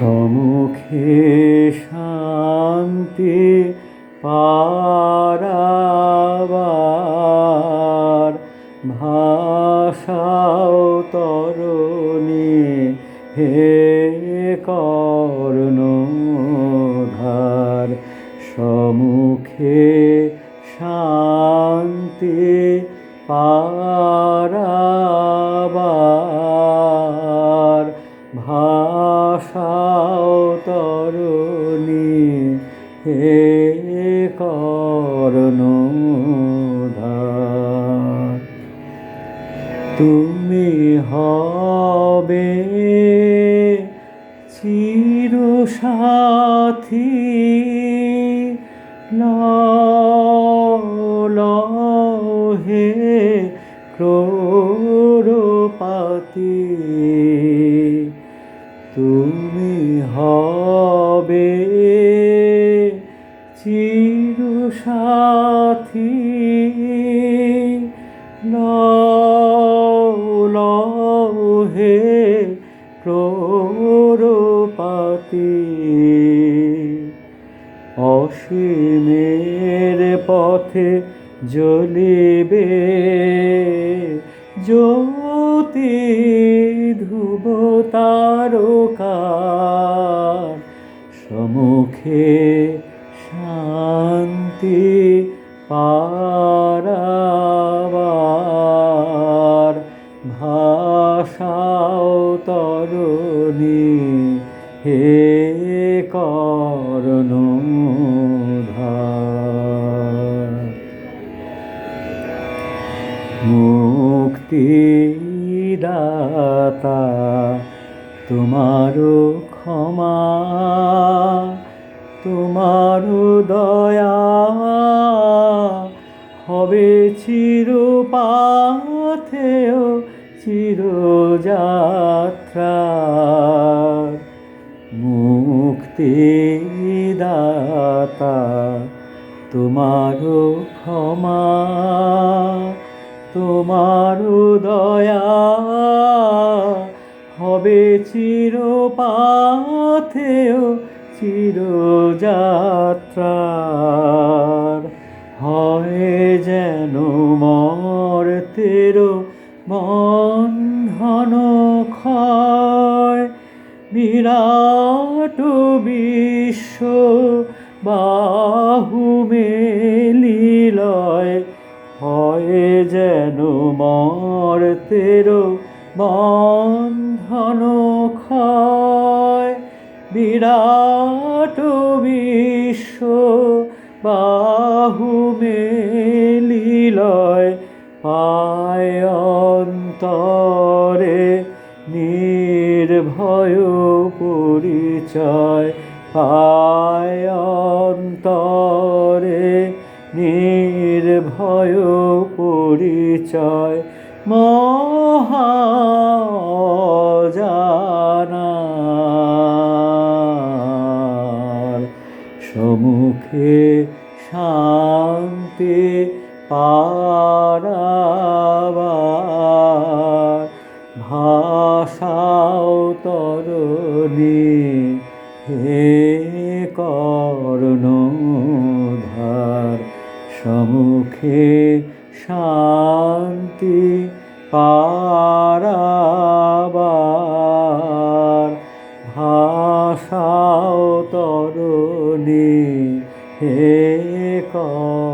সমুখে শান্তি পারাবার ভাষাও তরণী হে কর্ণধার সমুখে শান্তি পারাবার ভাষাও তরণী হে কর্ণধার। তুমি হবে চির সাথী হে ক্রোরপাতি সাথী হে ক্রোরপাতি অসীমের পথে জ্বলিবে জ্যোতি ধ্রুব তারকার সমুখে শান্তি পারাবার ভাষাও তরণী। হে কর্ণধার। মুক্তিদাতা তোমারও ক্ষমা তোমারও দয়া হবে চির পাথেও চিরযাত্রা মুক্তিদাতা তোমারও ক্ষমা তোমারও দয়া হবে চির পাথেও চিরযাত্রার হয় যেন মর্তের বন্ধন ক্ষয়। বিরাট বিশ্ব বাহু মেলিলয়, হয় যেন মর মর্তের বন্ধন ক্ষয়। বিরাট বিশ্ব বাহু মেলিলয় পায় অন্তরে নির্ভয় পরিচয় পায় অন্তরে নির্ভয় পরিচয়। মহাজানার সমুখে শান্তি পারাবার ভাষাও তরণী হে কর্ণধার সমুখে শান্তি পারাবার হে কর্ণ